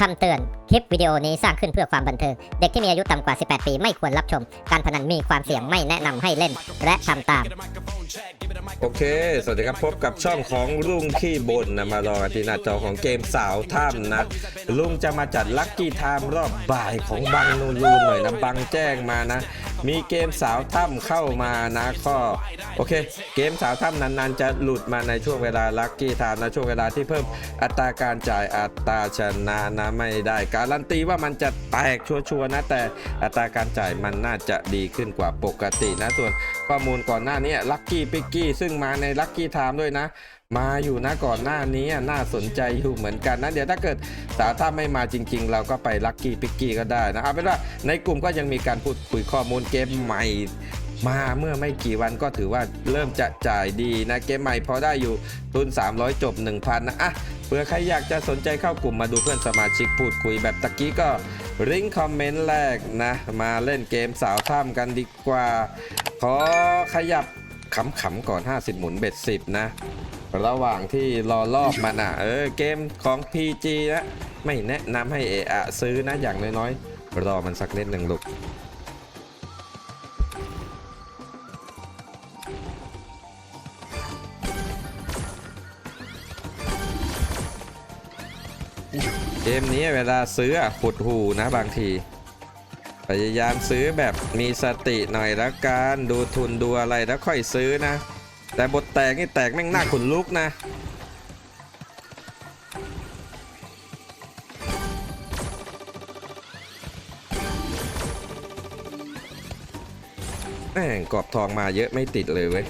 คำเตือน คลิปวิดีโอนี้สร้างขึ้นเพื่อความบันเทิง เด็กที่มีอายุต่ำกว่า 18 ปีไม่ควรรับชม การพนันมีความเสี่ยงไม่แนะนำให้เล่น และทำตาม โอเค สวัสดีครับพบกับช่องของลุงขี้บนนะมารอกันที่หน้าจอของเกมสาวถ้ำนะลุงจะมาจัดลัคกี้ไทม์รอบบ่ายของบังนูรูนหน่อยนะบังแจ้งมานะ มีเกมสาวถ้ำเข้ามานะก็โอเค เกมสาวถ้ำนานๆ จะหลุดมาในช่วงเวลาลัคกี้ไทม์นะช่วงเวลาที่เพิ่มอัตราการจ่ายอัตราชนะนะไม่ได้การันตีว่ามันจะแตกชัวร์ๆนะแต่อัตราการจ่ายมันน่าจะดีขึ้นกว่าปกตินะส่วนข้อมูลก่อนหน้านี้ลัคกี้ปิกกี้ซึ่งมาในลัคกี้ไทม์ด้วยนะ มาอยู่นะก่อนหน้านี้น่าสนใจอยู่เหมือนกันนะเดี๋ยวถ้าเกิดสาวถ้าไม่มาจริง ๆ เราก็ไปลัคกี้ปิกกี้ก็ได้นะเอาเป็นว่าในกลุ่มก็ยังมีการพูดคุยข้อมูลเกมใหม่มาเมื่อไม่กี่วันก็ถือว่าเริ่มจะจ่ายดีนะเกมใหม่พอได้อยู่ทุน 300 จบ 1,000 นะอะเผื่อใครอยากจะสนใจเข้ากลุ่มมาดูเพื่อนสมาชิกพูดคุยแบบตะกี้ก็ริงคอมเมนต์แรกนะ มาเล่นเกมสาวถ้ำกันดีกว่า ขอขยับขำๆก่อน 50 หมุนเบ็ด10 นะ ระหว่างที่รอรอบมันอะเออเกมของ PG นะไม่แนะนำให้เอะซื้อนะอย่างน้อยๆ รอมันสักนิดหนึ่งลูกเกมนี้เวลาซื้ออะขุดหูนะบางที พยายามซื้อแบบมีสติหน่อยละกันดูทุนดูอะไรแล้วค่อยซื้อนะ แต่บทแตกนี่แตกแม่งหน้าขนลุกนะ แม่งกรอบทองมาเยอะไม่ติดเลยเว้ย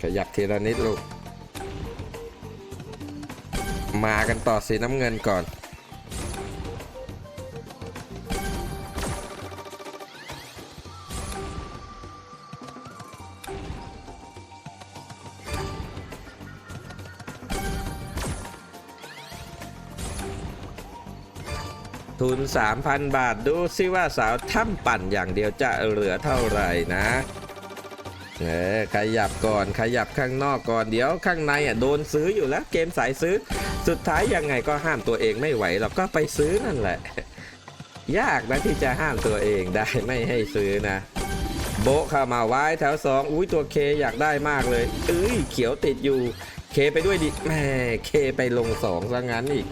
ขยับทีละนิดลูก มากันต่อสีน้ำเงินก่อน ทุน 3,000 บาทดูซิว่าสาวถ้ำปั่นอย่างเดียวจะเหลือเท่าไหร่นะเออขยับก่อนขยับข้างนอกก่อนเดี๋ยวข้างในอะโดนซื้ออยู่แล้วเกมสายซื้อ สุดท้ายยังไงก็ห้ามตัวเองไม่ไหวเราก็ไปซื้อนั่นแหละ ยากนะที่จะห้ามตัวเองได้ไม่ให้ซื้อนะ โบะเข้ามาไว้แถวสองอุ้ยตัวเคอยากได้มากเลยเอ้ยเขียวติดอยู่ เคไปด้วยดิแม่เคไปลงสองซะงั้นอีก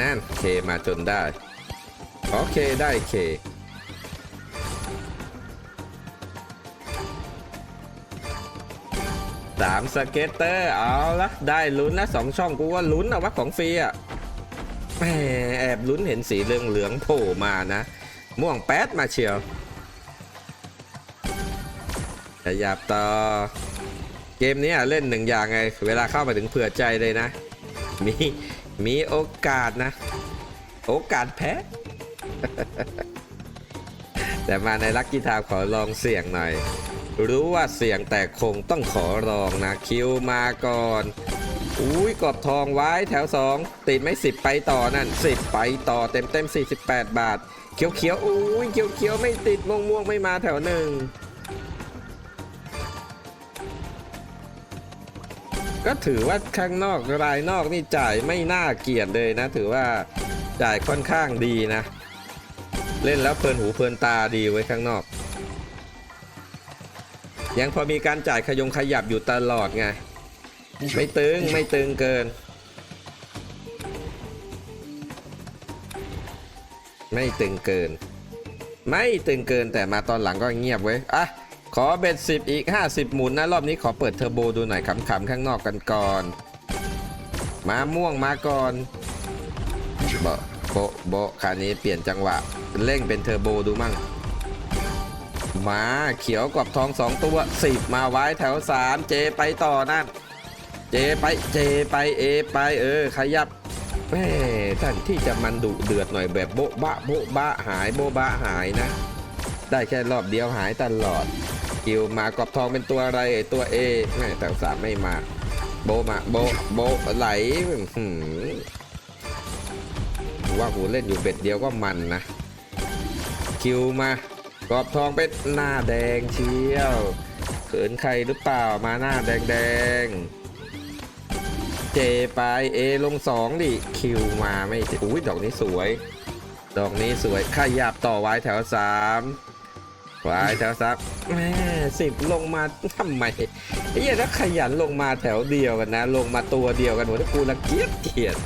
นั่นเคมาจนได้ โอเคได้เคสามสเก็ตเตอร์เอาละได้ลุ้นนะสองช่องกูว่าลุ้นเอาวะของฟรีอะแหมแอบลุ้นเห็นสีเหลืองเหลืองๆโผล่มานะ ม่วงแป๊ดมาเชียวขยับต่อ เกมนี้อะเล่นหนึ่งอย่างไง เวลาเข้ามาถึงเผื่อใจเลยนะ มี มีโอกาสนะ โอกาสแพ้ แต่มาในลักกี้ทาวขอลองเสี่ยงหน่อย รู้ว่าเสี่ยงแต่คงต้องขอลองนะ คิวมาก่อน อุ้ยกรอบทองไว้แถว 2 ติดไม่สิบไปต่อนั่นสิบไปต่อเต็มเต็ม48 บาท เขียวเขียวอุ้ยเขียวเขียวไม่ติดม่วงม่วงไม่มาแถวหนึ่ง ก็ถือว่าข้างนอกรายนอกนี่จ่ายไม่น่าเกลียดเลยนะ ถือว่าจ่ายค่อนข้างดีนะ เล่นแล้วเพลินหูเพลินตาดีไว้ข้างนอก ยังพอมีการจ่ายขยงขยับอยู่ตลอดไง ไม่ตึงไม่ตึงเกิน ไม่ตึงเกิน ไม่ตึงเกินแต่มาตอนหลังก็เงียบเว้อะ ขอเบ็ดสิบอีก 50 หมุนนะ รอบนี้ขอเปิดเทอร์โบดูหน่อยขำๆข้างนอกกันก่อน มาม่วงมาก่อนโบะโบโบะคราวนี้เปลี่ยนจังหวะ เร่งเป็นเทอร์โบดูมั่งมาเขียวกรอบทองสองตัวสิบมาไว้แถวสามเจไปต่อนั่น เจไปเจไปเอไปเออ ขยับแม่ท่านที่จะมันดุเดือดหน่อยแบบโบ๊ะบะโบ๊ะบะหายโบ๊ะบะหายนะ ได้แค่รอบเดียวหายตลอด คิวมากรอบทองเป็นตัวอะไรตัว A แม่แต่สามไม่มา โบมาโบโบไหลว่ากูเล่นอยู่เบ็ดเดียวก็มันนะคิวมากรอบทองเป็นหน้าแดงเชียวเขินใครหรือเปล่ามาหน้าแดงแดงเจไปเอลงสองดิคิวมาไม่อุ้ยดอกนี้สวย ดอกนี้สวยขยับต่อไว้แถวสาม ไว้แถวสามแม่สิบลงมาทำไมไอ้เหี้ยถ้าขยันลงมาแถวเดียวกันนะ ลงมาตัวเดียวกันหมดกูละเกียดเกียด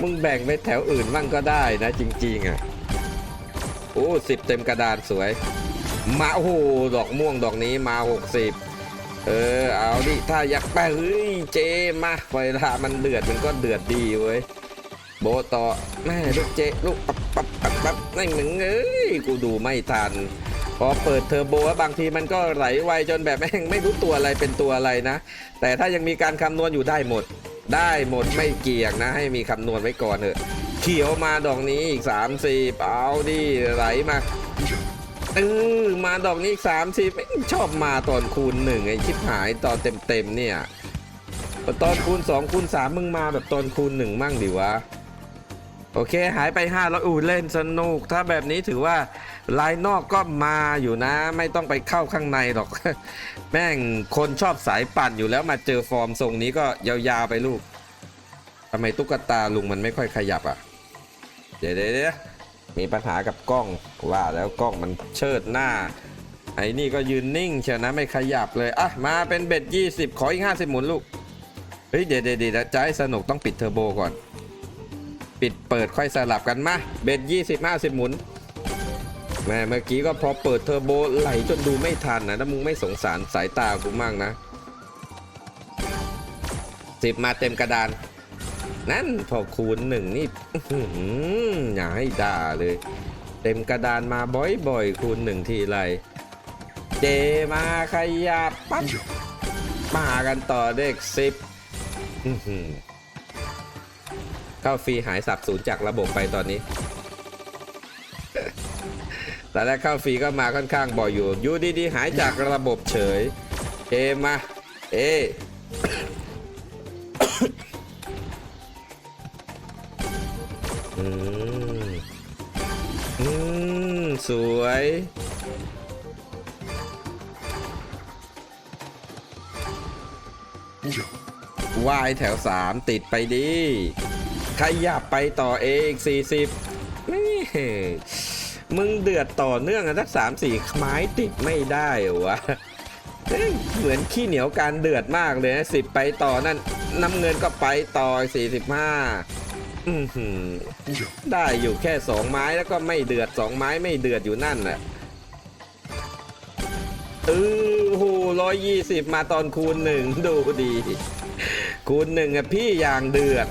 มึงแบ่งไปแถวอื่นมั่งก็ได้นะ จริง ๆ อะ โอ้สิบเต็มกระดานสวย มาโอ้โหดอกม่วงดอกนี้มาหกสิบเออ เอาดิ ถ้าอยากไปเฮ้ยเจมาเวลามันเดือดมันก็เดือดดีเว้ยโบต่อแม่ลูกเจลูกปั๊บปั๊บปั๊บปั๊บนั่นมึงเอ้ยกูดูไม่ทัน พอเปิดเทอร์โบแล้วบางทีมันก็ไหลไวจนแบบแม่งไม่รู้ตัวอะไรเป็นตัวอะไรนะ แต่ถ้ายังมีการคำนวณอยู่ได้หมด ได้หมดไม่เกี่ยงนะ ให้มีคำนวณไว้ก่อนเถอะเขียวมาดอกนี้อีก3ามสี่เอาดิไหลมาเออมาดอกนี้อีกสามสิบชอบมาตอนคูณหนึ่งไอ้ชิบหายตอนเต็มๆเนี่ยตอนคูณ2คูณ3มึงมาแบบตอนคูณ1มั่งดิวะ โอเคหายไป5แล้วอู้เล่นสนุก ถ้าแบบนี้ถือว่าลายนอกก็มาอยู่นะ ไม่ต้องไปเข้าข้างในหรอก แม่งคนชอบสายปั่นอยู่แล้วมาเจอฟอร์มทรงนี้ก็ยาวๆไปลูกทำไมตุ๊กตาลุงมันไม่ค่อยขยับอะ เดี๋ยวเดี๋ยวเดี๋ยวมีปัญหากับกล้องว่าแล้วกล้องมันเชิดหน้า ไอ้นี่ก็ยืนนิ่งเชียวนะไม่ขยับเลยอะมาเป็นเบ็ด20 ขออีก 50 หมุนลูกเฮ้ยเดี๋ยวเดี๋ยวเดี๋ยวจะให้สนุกต้องปิดเทอร์โบก่อน ปิดเปิดค่อยสลับกันมาเบ็ดยี่สิบห้าสิบหมุนแม่เมื่อกี้ก็พอเปิดเทอร์โบไหลจนดูไม่ทันนะถ้ามึงไม่สงสารสายตากูมั่งนะสิบมาเต็มกระดาน นั่นพอคูณหนึ่งนี่อื้อหืออย่าให้ด่าเลย เต็มกระดานมาบ่อยๆ คูณหนึ่งทีไรเจมาขยับปั๊บมากันต่อเด็กสิบ เข้าฟรีหายสับสูญจากระบบไปตอนนี้แต่แรกเข้าฟรีก็มาค่อนข้างบ่อยอยู่อยู่ดีๆหายจากระบบเฉย เอมา เออืมอืมสวยวายแถว3ติดไปดิ ขยับไปต่อเอง40นี่มึงเดือดต่อเนื่องกันสักสามสี่ไม้ติดไม่ได้วะเหมือนขี้เหนียวการเดือดมากเลยนะสิบไปต่อนั่นน้ำเงินก็ไปต่อสี่สิบห้าได้อยู่แค่สองไม้แล้วก็ไม่เดือดสองไม้ไม่เดือดอยู่นั่นแหละเออโหร้อยยี่สิบมาตอนคูณหนึ่งดูดี คูณหนึ่งอะพี่อย่างเดือด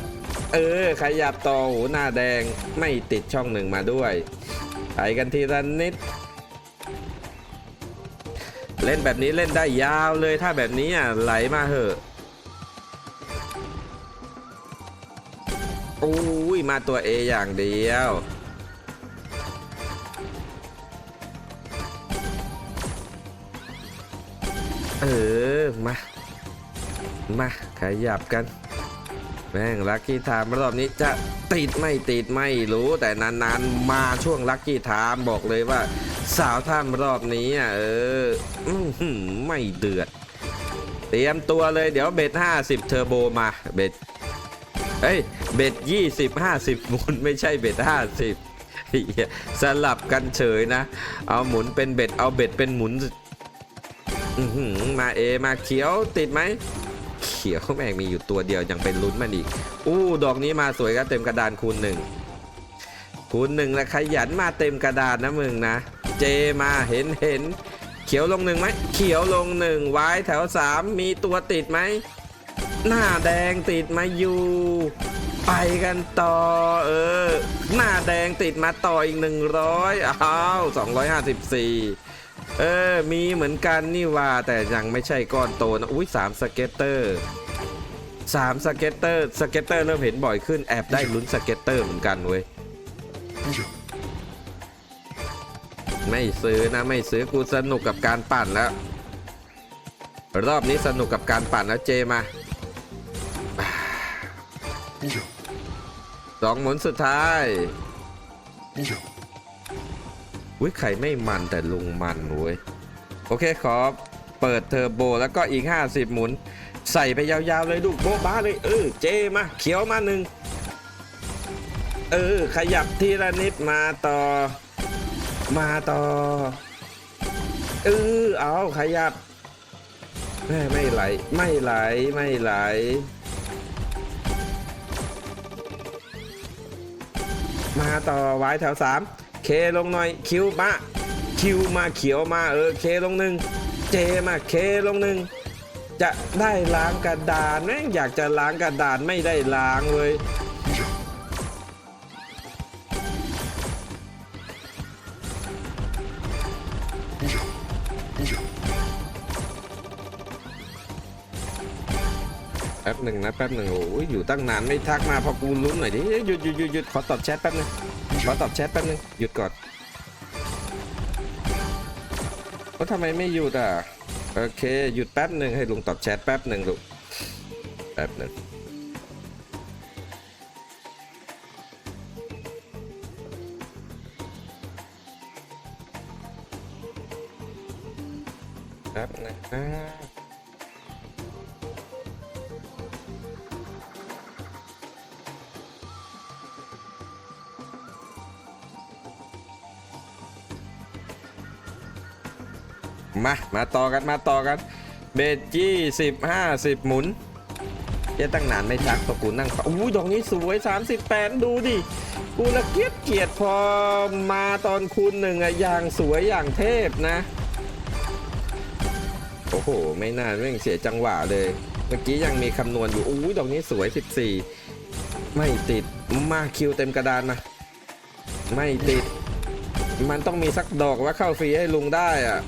เออ ขยับต่อหูหน้าแดงไม่ติดช่องหนึ่งมาด้วยไปกันทีละนิด เล่นแบบนี้เล่นได้ยาวเลยถ้าแบบนี้อะไหลมาเหอะอุ้ยมาตัว A อย่างเดียวเออมา มา ขยับกัน แม่งลัคกี้ไทม์รอบนี้จะติดไม่ติดไม่รู้แต่นานๆมาช่วงลัคกี้ไทม์บอกเลยว่า สาวท่ามรอบนี้อะเอออื้ออไม่เดือด เตรียมตัวเลยเดี๋ยวเบ็ด50 เทอร์โบมาเบ็ดเฮ้ยเบ็ด20 50หมุนไม่ใช่เบ็ด50 สลับกันเฉยนะ เอาหมุนเป็นเบ็ดเอาเบ็ดเป็นหมุนมาเอมาเขียวติดไหม ขียวแม่งมีอยู่ตัวเดียวยังเป็นลุ้นมันอีก อู้ดอกนี้มาสวยก็เต็มกระดานคูณหนึ่งคูณหนึ่งแล้วขยันมาเต็มกระดานนะมึงนะ เจมาเห็นเห็น เขียวลงหนึ่งไหมเขียวลงหนึ่งไว้แถวสามมีตัวติดไหมหน้าแดงติดมาอยู่ ไปกันต่อเออ หน้าแดงติดมาต่ออีกหนึ่งร้อยอ้าวสองร้อยห้าสิบสี่ เออ มีเหมือนกันนี่ว่าแต่ยังไม่ใช่ก้อนโตนะ อุ้ยสามสเก็ตเตอร์สามสเก็ตเตอร์สเก็ตเตอร์เริ่มเห็นบ่อยขึ้นแอบได้ลุ้นสเก็ตเตอร์เหมือนกันเว้ยไม่ซื้อนะไม่ซื้อกูสนุกกับการปั่นแล้ว รอบนี้สนุกกับการปั่นแล้วเจมาสองหมุนสุดท้าย อุ้ยไข่ไม่มันแต่ลุงมันเว้ยโอเคขอเปิดเทอร์โบแล้วก็อีก 50 หมุน ใส่ไปยาวๆเลยลูกโบ๊ะบ้าเลยเออเจมาเขียวมาหนึ่งเออ ขยับทีละนิดมาต่อ มาต่อเออเอาขยับแม่ไม่ไหลไม่ไหลไม่ไหลมาต่อไว้แถวสาม เคลงหน่อยคิวมาคิวมาเขียวมาเออเคลงหนึ่งเจมาเคลงหนึ่งจะได้ล้างกระดานแม่งอยากจะล้างกระดานไม่ได้ล้างเลยแป๊บหนึ่งนะแป๊บหนึ่งโอ้ยอยู่ตั้งนานไม่ทักมาพอกูลุ้นหน่อยดิหยุดหยุดหยุดขอตอบแชทแป๊บนึง ขอตอบแชทแป๊บนึง หยุดก่อนว่าทำไมไม่หยุดอะ โอเค หยุดแป๊บหนึ่งให้ลุงตอบแชทแป๊บหนึ่งลูก แป๊บหนึ่งแป๊บหนึงนะ มา มาต่อกันมาต่อกัน เบจจี้สิบห้าสิบหมุนเจ๊ตั้งนานไม่ทักพอกูนั่งอู้ยดอกนี้สวย38ดูดิ กูละเกียดเกียดพอมาตอนคูณหนึ่งอะอย่างสวยอย่างเทพนะ โอ้โห ไม่น่าเร่งเสียจังหวะเลย เมื่อกี้ยังมีคำนวณอยู่อู้ยดอกนี้สวย 14 ไม่ติดมาคิวเต็มกระดานมาไม่ติด มันต้องมีสักดอกว่าเข้าฟรีให้ลุงได้อะ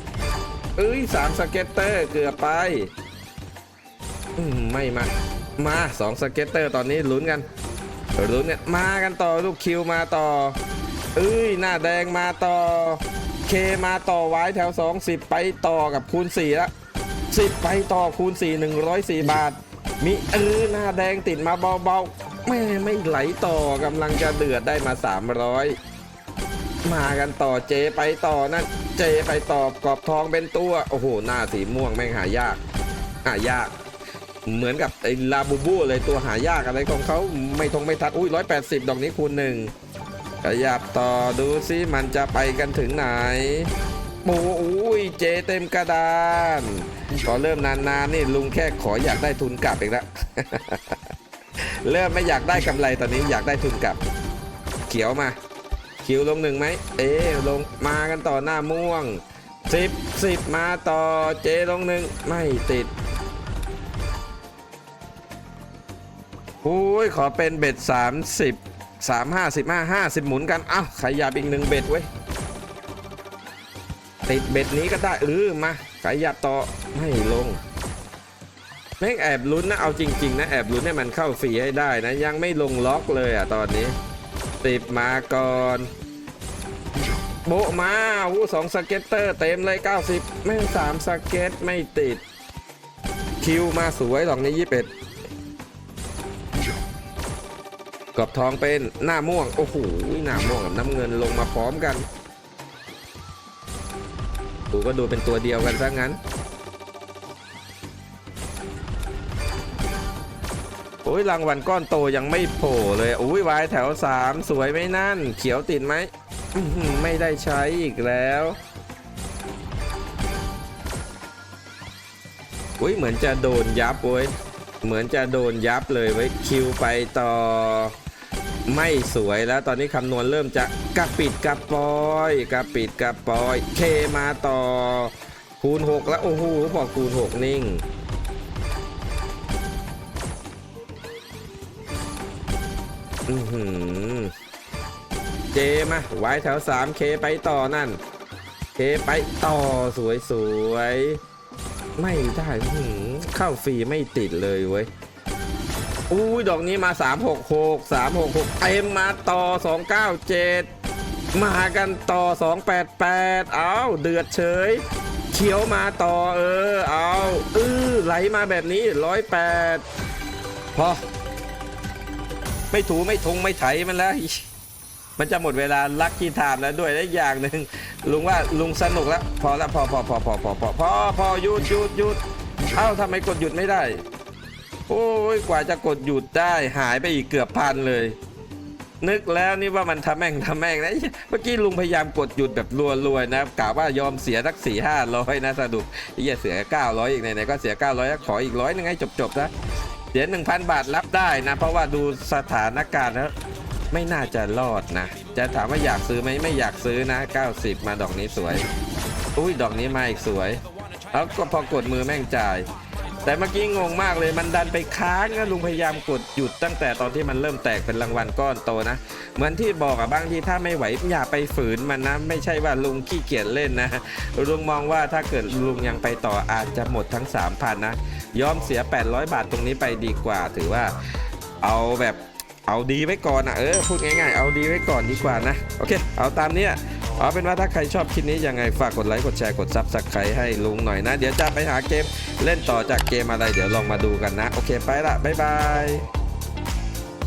เอ้ยสามสเก็ตเตอร์เกือบไปไม่มา มาสองสเก็ตเตอร์ตอนนี้ลุ้นกันลุ้นเนี่ยมากันต่อลูกคิวมาต่อ เอ้ยหน้าแดงมาต่อ เคมาต่อไว้แถว 2 10 ไปต่อกับคูณ4ละ10 ไปต่อคูณ 4 104 บาท มีเออหน้าแดงติดมาเบาๆแม่ไม่ไหลต่อกำลังจะเดือดได้มา 300 มากันต่อเจไปต่อนั่น เจไปต่อกรอบทองเป็นตัว โอ้โห หน้าสีม่วงแม่งหายาก หายาก เหมือนกับไอ้ลาบูบูเลยตัวหายากอะไรของเขาไม่ทงไม่ทัด อุ้ยร้อยแปดสิบดอกนี้คูณหนึ่งขยับต่อดูซิมันจะไปกันถึงไหนโอ้อุ้ยเจเต็มกระดานพอเริ่มนานๆนี่ลุงแค่ขออยากได้ทุนกลับอีกแล้วเริ่มไม่อยากได้กำไรตอนนี้อยากได้ทุนกลับ เขียวมา คิวลงหนึ่งไหมเอ๊ลงมากันต่อหน้าม่วงสิบสิบมาต่อเจลงหนึ่งไม่ติดอุ้ยขอเป็นเบ็ดสามสิบสามห้าสิบห้าห้าสิบหมุนกันอ้าวขยับอีกหนึ่งเบ็ดเว้ยติดเบ็ดนี้ก็ได้เออมาขยับต่อไม่ลงแม่งแอบลุ้นนะเอาจริง ๆ นะแอบลุ้นให้มันเข้าฟรีให้ได้นะ ยังไม่ลงล็อกเลยอะตอนนี้ สิบมาก่อน โบมาวูสองสเก็ตเตอร์เต็มเลย 90 ไม่สามสเก็ตไม่ติด คิวมาสวยดอกนี้ยี่สิบเอ็ดกรอบทองเป็นหน้าม่วง โอ้โหหน้าม่วงกับน้ำเงินลงมาพร้อมกัน กูก็ดูเป็นตัวเดียวกันซะงั้น โอ้ยรางวัลก้อนโตยังไม่โผล่เลยอุ้ยวายแถว 3 สวยไหมนั่น เขียวติดไหมไม่ได้ใช้อีกแล้วอุ้ยเหมือนจะโดนยับเว้ยเหมือนจะโดนยับเลยเว้คิวไปต่อไม่สวยแล้วตอนนี้คำนวณเริ่มจะกระปิดกระปอยกระปิดกระปอยเคมาต่อคูณ 6 แล้วโอ้โหบอกคูณ 6 นิ่ง อือหือเจมาไว้แถว 3K ไปต่อนั่น เคไปต่อสวยสวยไม่ได้หือเข้าฟรีไม่ติดเลยเว้ยอุ้ยดอกนี้มา 366 366เต็มมาต่อ 297 มากันต่อ 288 เอาเดือดเฉย เขียวมาต่อเออ เอาเออไหลมาแบบนี้ 108 พอ ไม่ถูไม่ทงไม่ไถมันแล้ว มันจะหมดเวลาลัคกี้ไทม์แล้วด้วยและอย่างหนึ่งลุงว่าลุงสนุกแล้วพอแล้วพอพอพอพอพอพอพอพอหยุดหยุดหยุดเอ้าทำไมกดหยุดไม่ได้ โอ้ยกว่าจะกดหยุดได้หายไปอีกเกือบพันเลย นึกแล้วนี่ว่ามันทำแม่งทำแม่งนะเมื่อกี้ลุงพยายามกดหยุดแบบรัวๆนะกะว่ายอมเสียสักสี่ห้าร้อยนะสรุปไอ้เหี้ยเสียเก้าร้อยอีกไหนๆก็เสียเก้าร้อยขออีกร้อยนึงให้จบๆนะ เสียหนึ่งพันบาทรับได้นะ เพราะว่าดูสถานการณ์แล้วไม่น่าจะรอดนะ จะถามว่าอยากซื้อไหมไม่อยากซื้อนะ 90 มาดอกนี้สวย อุ้ยดอกนี้มาอีกสวยแล้วก็พอกดมือแม่งจ่าย แต่เมื่อกี้งงมากเลยมันดันไปค้างนะลุงพยายามกดหยุดตั้งแต่ตอนที่มันเริ่มแตกเป็นรางวัลก้อนโตนะ เหมือนที่บอกอะบางทีถ้าไม่ไหวอย่าไปฝืนมันนะไม่ใช่ว่าลุงขี้เกียจเล่นนะลุงมองว่าถ้าเกิดลุงยังไปต่ออาจจะหมดทั้ง3,000นะยอมเสีย 800 บาทตรงนี้ไปดีกว่าถือว่าเอาแบบเอาดีไว้ก่อนนะเออพูดง่ายๆ เอาดีไว้ก่อนดีกว่านะโอเค เอาตามเนี้ย เอาเป็นว่าถ้าใครชอบคลิปนี้ยังไงฝากกดไลค์กดแชร์กดซับสไครต์ให้ลุงหน่อยนะ เดี๋ยวจะไปหาเกมเล่นต่อจากเกมอะไร เดี๋ยวลองมาดูกันนะ โอเคไปละบ๊ายบาย